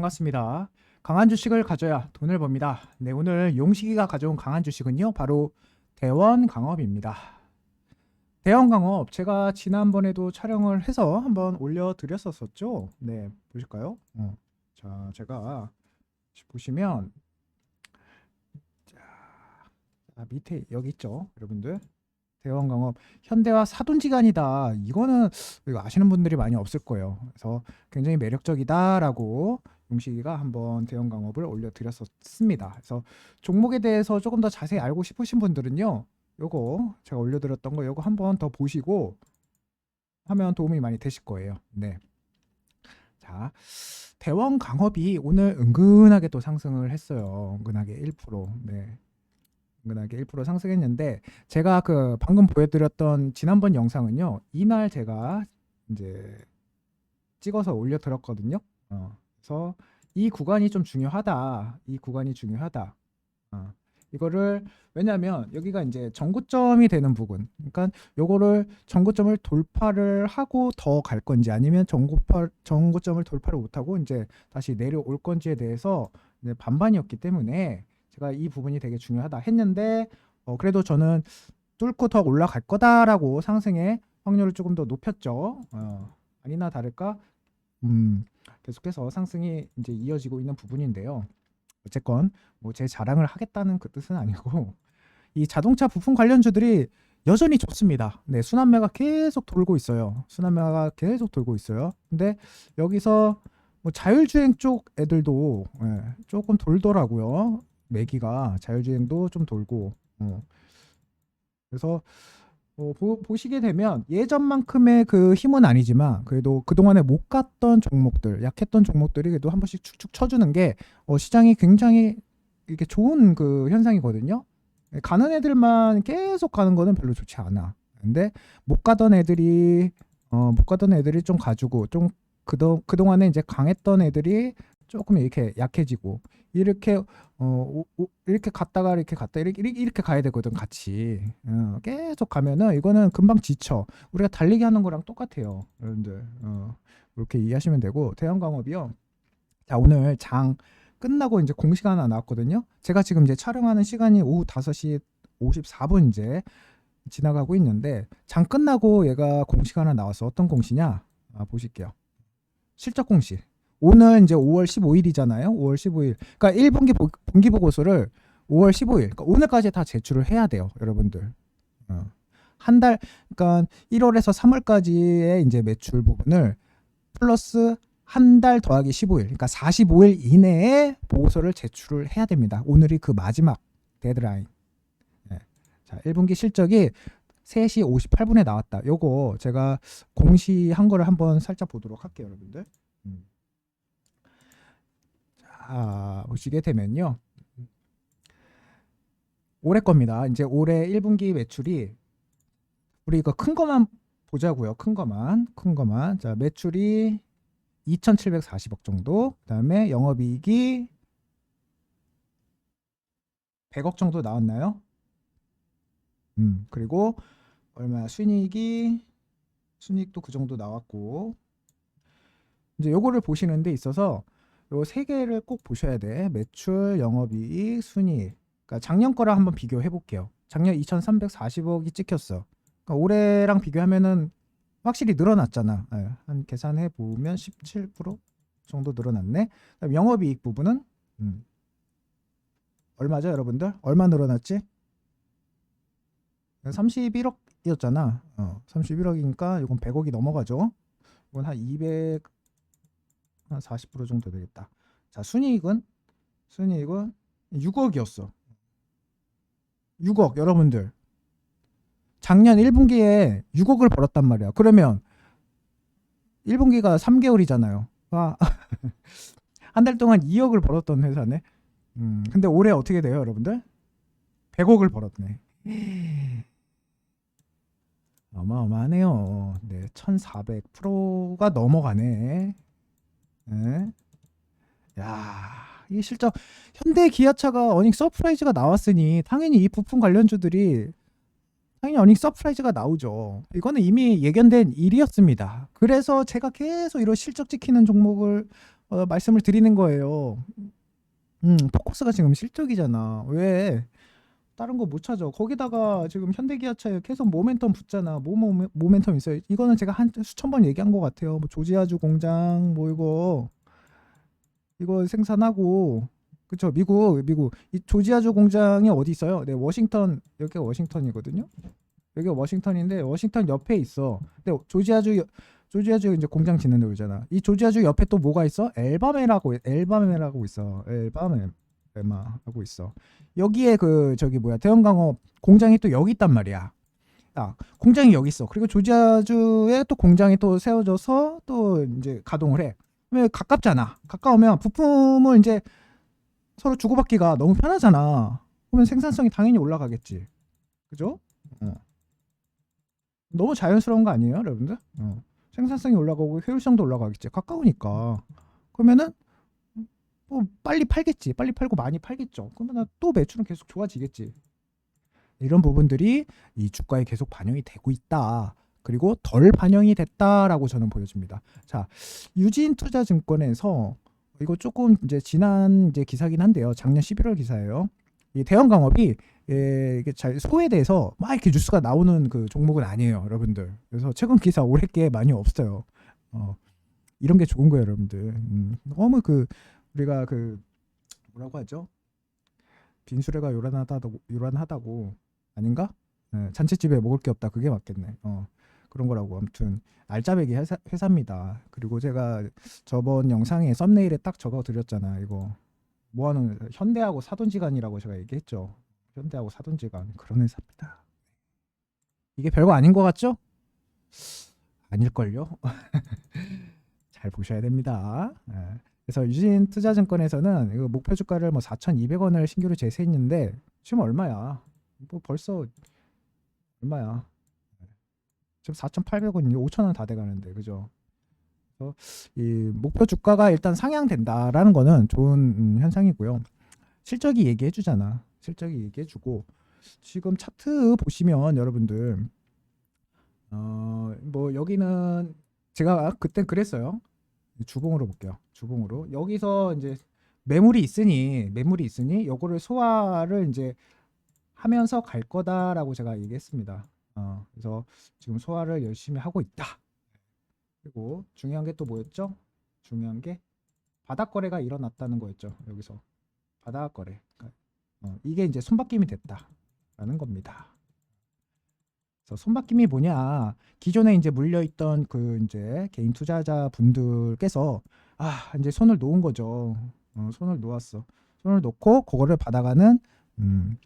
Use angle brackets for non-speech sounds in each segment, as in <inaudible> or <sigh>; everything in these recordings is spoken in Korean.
반갑습니다. 강한 주식을 가져야 돈을 법니다. 네, 오늘 용식이가 가져온 강한 주식은요, 바로 대원 강업입니다. 대원 강업 제가 지난번에도 촬영을 해서 한번 올려드렸었었죠. 네, 보실까요? 어. 자, 제가 보시면 자, 자, 밑에 여기 있죠, 여러분들. 대원 강업 현대화 사돈지간이다. 이거는 이거 아시는 분들이 많이 없을 거예요. 그래서 굉장히 매력적이다라고 용식이가 한번 대형 강업을 올려드렸었습니다. 그래서 종목에 대해서 조금 더 자세히 알고 싶으신 분들은요, 요거 제가 올려드렸던 거 요거 한번 더 보시고 하면 도움이 많이 되실 거예요. 네. 자, 대원 강업이 오늘 은근하게 또 상승을 했어요. 은근하게 1%. 네. 은근하게 1% 상승했는데 제가 그 방금 보여드렸던 지난번 영상은요 이날 제가 이제 찍어서 올려 드렸거든요. 어, 그래서 이 구간이 좀 중요하다. 이 구간이 중요하다. 어, 이거를 왜냐하면 여기가 이제 정고점이 되는 부분. 그러니까 요거를 정고점을 돌파를 하고 더 갈 건지 아니면 정고파 정고점을 돌파를 못하고 이제 다시 내려올 건지에 대해서 반반이었기 때문에 제가 이 부분이 되게 중요하다 했는데 어, 그래도 저는 뚫고 더 올라갈 거다라고 상승의 확률을 조금 더 높였죠. 어, 아니나 다를까 음, 계속해서 상승이 이제 이어지고 있는 부분인데요. 어쨌건 뭐 제 자랑을 하겠다는 그 뜻은 아니고 <laughs> 이 자동차 부품 관련주들이 여전히 좋습니다. 네, 순환매가 계속 돌고 있어요. 순환매가 계속 돌고 있어요. 근데 여기서 뭐 자율주행 쪽 애들도 예, 조금 돌더라고요. 매기가 자율주행도 좀 돌고 어. 그래서 어, 보, 보시게 되면 예전만큼의 그 힘은 아니지만 그래도 그동안에 못 갔던 종목들 약했던 종목들이 그래도 한 번씩 축축 쳐주는 게 어, 시장이 굉장히 이게 좋은 그 현상이거든요. 가는 애들만 계속 가는 거는 별로 좋지 않아. 근데 못 가던 애들이 어, 못 가던 애들이 좀 가지고 좀 그동 그동안에 이제 강했던 애들이 조금 이렇게 약해지고 이렇게 어 이렇게 갔다가 이렇게 갔다 이렇게 이렇게, 가야 되거든 같이. 어, 계속 가면은 이거는 금방 지쳐. 우리가 달리기 하는 거랑 똑같아요 여러분들. 어, 이렇게 이해하시면 되고. 대형광업이요. 자 오늘 장 끝나고 이제 공시가 하나 나왔거든요. 제가 지금 이제 촬영하는 시간이 오후 5시 54분 이제 지나가고 있는데 장 끝나고 얘가 공시가 하나 나왔어 어떤 공시냐? 아, 보실게요. 실적 공시 오늘 이제 5월 15일이잖아요. 5월 15일. 그러니까 1분기 보, 분기 보고서를 5월 15일. 그러니까 오늘까지 다 제출을 해야 돼요, 여러분들. 어. 한 달, 그러니까 1월에서 3월까지의 이제 매출 부분을 플러스 한 달 더하기 15일. 그러니까 45일 이내에 보고서를 제출을 해야 됩니다. 오늘이 그 마지막 데드라인. 네. 자, 1분기 실적이 3시 58분에 나왔다. 요거 제가 공시한 거를 한번 살짝 보도록 할게요, 여러분들. 음. 자, 보시게 되면요. 올해 겁니다. 이제 올해 1분기 매출이 우리 이거 큰 거만 보자고요. 큰 거만. 큰 거만. 자, 매출이 2,740억 정도. 그다음에 영업 이익이 100억 정도 나왔나요? 음, 그리고 얼마 순이익이 순이익도 그 정도 나왔고 이제 요거를 보시는 데 있어서 요 세 개를 꼭 보셔야 돼. 매출, 영업이익, 순이익. 그러니까 작년 거랑 한번 비교해 볼게요. 작년 2,340억이 찍혔어. 그러니까 올해랑 비교하면은 확실히 늘어났잖아. 예, 한 계산해 보면 17% 정도 늘어났네. 그다음 영업이익 부분은 음. 얼마죠, 여러분들? 얼마 늘어났지? 31억이었잖아. 어, 31억이니까 이건 100억이 넘어가죠. 이건 한 200, 한 40% 정도 되겠다. 자, 순이익은 순이익은 6억이었어. 6억 여러분들. 작년 1분기에 6억을 벌었단 말이야. 그러면 1분기가 3개월이잖아요. 와. <laughs> 한달 동안 2억을 벌었던 회사네. 음, 근데 올해 어떻게 돼요, 여러분들? 100억을 벌었네. 어마어마하네요. 네, 1400%가 넘어가네. 네. 야, 이 실적 현대 기아차가 어닝 서프라이즈가 나왔으니 당연히 이 부품 관련주들이 당연히 어닝 서프라이즈가 나오죠. 이거는 이미 예견된 일이었습니다. 그래서 제가 계속 이런 실적 지키는 종목을 어, 말씀을 드리는 거예요. 음, 포커스가 지금 실적이잖아. 왜 다른 거 못 찾아? 거기다가 지금 현대기아차에 계속 모멘텀 붙잖아. 뭐 모멘, 모멘텀 있어요. 이거는 제가 한 수천 번 얘기한 것 같아요. 뭐 조지아주 공장 뭐 이거 이거 생산하고 그쵸 미국 미국 이 조지아주 공장이 어디 있어요? 네 워싱턴 여기가 워싱턴이거든요. 여기가 워싱턴인데 워싱턴 옆에 있어. 근데 조지아주 여- 조지아주 이제 공장 짓는 데잖아. 이 조지아주 옆에 또 뭐가 있어? 엘바메라고 엘바메라고 있어. 엘바메 에마하고 있어. 여기에 그 저기 뭐야 대형광업 공장이 또 여기 있단 말이야. 아 공장이 여기 있어. 그리고 조지아주에 또 공장이 또 세워져서 또 이제 가동을 해. 왜 가깝잖아. 가까우면 부품을 이제 서로 주고받기가 너무 편하잖아. 그러면 생산성이 당연히 올라가겠지. 그죠? 어. 너무 자연스러운 거 아니에요, 여러분들? 어. 생산성이 올라가고 효율성도 올라가겠지. 가까우니까. 그러면은 뭐 빨리 팔겠지. 빨리 팔고 많이 팔겠죠. 그러면 또 매출은 계속 좋아지겠지. 이런 부분들이 이 주가에 계속 반영이 되고 있다. 그리고 덜 반영이 됐다라고 저는 보여집니다. 자, 유진 투자증권에서 이거 조금 이제 지난 이제 기사긴 한데요. 작년 11월 기사예요. 이 대형광업이 예, 이게 잘 소외돼서 막 이렇게 뉴스가 나오는 그 종목은 아니에요, 여러분들. 그래서 최근 기사 올해 게 많이 없어요. 어, 이런 게 좋은 거예요, 여러분들. 음, 너무 그 우리가 그 뭐라고 하죠? 빈수레가 요란하다고 요란하다고 아닌가? 예, 잔치집에 먹을 게 없다. 그게 맞겠네. 어. 그런 거라고 아무튼 알짜배기 회사, 회사입니다. 그리고 제가 저번 영상에 썸네일에 딱 적어 드렸잖아. 이거 뭐하는 현대하고 사돈지간이라고 제가 얘기했죠. 현대하고 사돈지간 그런 회사입니다. 이게 별거 아닌 것 같죠? 아닐걸요? <laughs> 잘 보셔야 됩니다. 예. 그래서 유진 투자증권에서는 이거 목표 주가를 뭐 4,200원을 신규로 제시했는데 지금 얼마야? 뭐 벌써 얼마야? 지금 4,800원이 5,000원 다 돼가는데 그죠? 그래서 이 목표 주가가 일단 상향된다라는 거는 좋은 음, 현상이고요. 실적이 얘기해주잖아. 실적이 얘기해주고 지금 차트 보시면 여러분들 어 뭐 여기는 제가 그때 그랬어요. 주봉으로 볼게요. 주봉으로 여기서 이제 매물이 있으니 매물이 있으니 요거를 소화를 이제 하면서 갈 거다라고 제가 얘기했습니다. 어, 그래서 지금 소화를 열심히 하고 있다. 그리고 중요한 게 또 뭐였죠? 중요한 게 바닥 거래가 일어났다는 거였죠. 여기서 바닥 거래. 그러니까, 어, 이게 이제 손바뀜이 됐다라는 겁니다. 손바뀜이 뭐냐? 기존에 이제 물려 있던 그 이제 개인 투자자 분들께서 아 이제 손을 놓은 거죠. 어, 손을 놓았어. 손을 놓고 그거를 받아가는 음,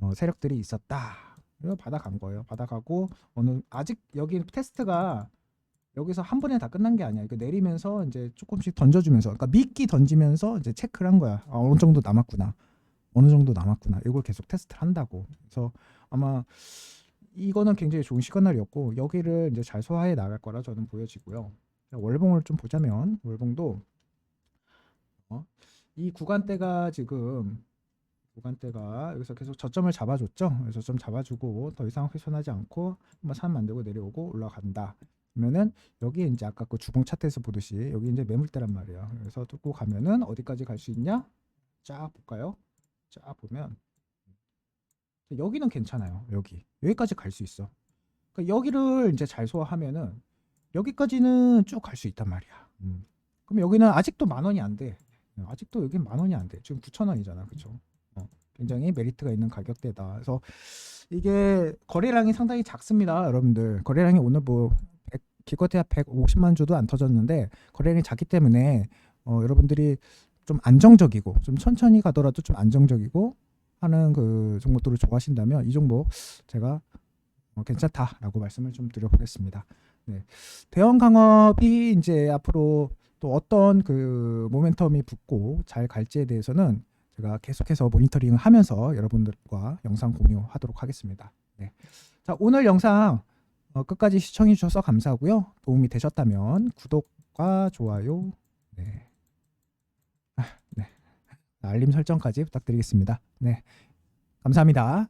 어, 세력들이 있었다. 그래서 받아간 거예요. 받아가고 어느 아직 여기 테스트가 여기서 한 번에 다 끝난 게 아니야. 이거 내리면서 이제 조금씩 던져주면서, 그러니까 미끼 던지면서 이제 체크를 한 거야. 아, 어느 정도 남았구나. 어느 정도 남았구나. 이걸 계속 테스트를 한다고. 그래서 아마 이거는 굉장히 좋은 시그널이었고 여기를 이제 잘 소화해 나갈 거라 저는 보여지고요. 자, 월봉을 좀 보자면 월봉도 어, 이 구간대가 지금 구간대가 여기서 계속 저점을 잡아줬죠. 좀 잡아주고 더 이상 훼손하지 않고 한번 산 만들고 내려오고 올라간다. 그러면은 여기 이제 아까 그 주봉 차트에서 보듯이 여기 이제 매물대란 말이에요. 그래서 뚫고 가면은 어디까지 갈 수 있냐? 쫙 볼까요? 쫙 보면 여기는 괜찮아요. 여기 여기까지 갈 수 있어. 그러니까 여기를 이제 잘 소화하면은 여기까지는 쭉 갈 수 있단 말이야. 음. 그럼 여기는 아직도 만 원이 안 돼. 아직도 여기 만 원이 안 돼. 지금 9천 원이잖아, 그렇죠? 어, 굉장히 메리트가 있는 가격대다. 그래서 이게 거래량이 상당히 작습니다, 여러분들. 거래량이 오늘 뭐 100, 기껏해야 150만 주도 안 터졌는데 거래량이 작기 때문에 어, 여러분들이 좀 안정적이고 좀 천천히 가더라도 좀 안정적이고 하는 그 종목들을 좋아하신다면 이 종목 제가 어, 괜찮다라고 말씀을 좀 드려보겠습니다. 네. 대형 강업이 이제 앞으로 또 어떤 그 모멘텀이 붙고 잘 갈지에 대해서는 제가 계속해서 모니터링을 하면서 여러분들과 영상 공유하도록 하겠습니다. 네. 자, 오늘 영상 어, 끝까지 시청해 주셔서 감사하고요. 도움이 되셨다면 구독과 좋아요, 네. 아, 네. 알림 설정까지 부탁드리겠습니다. 네. 감사합니다.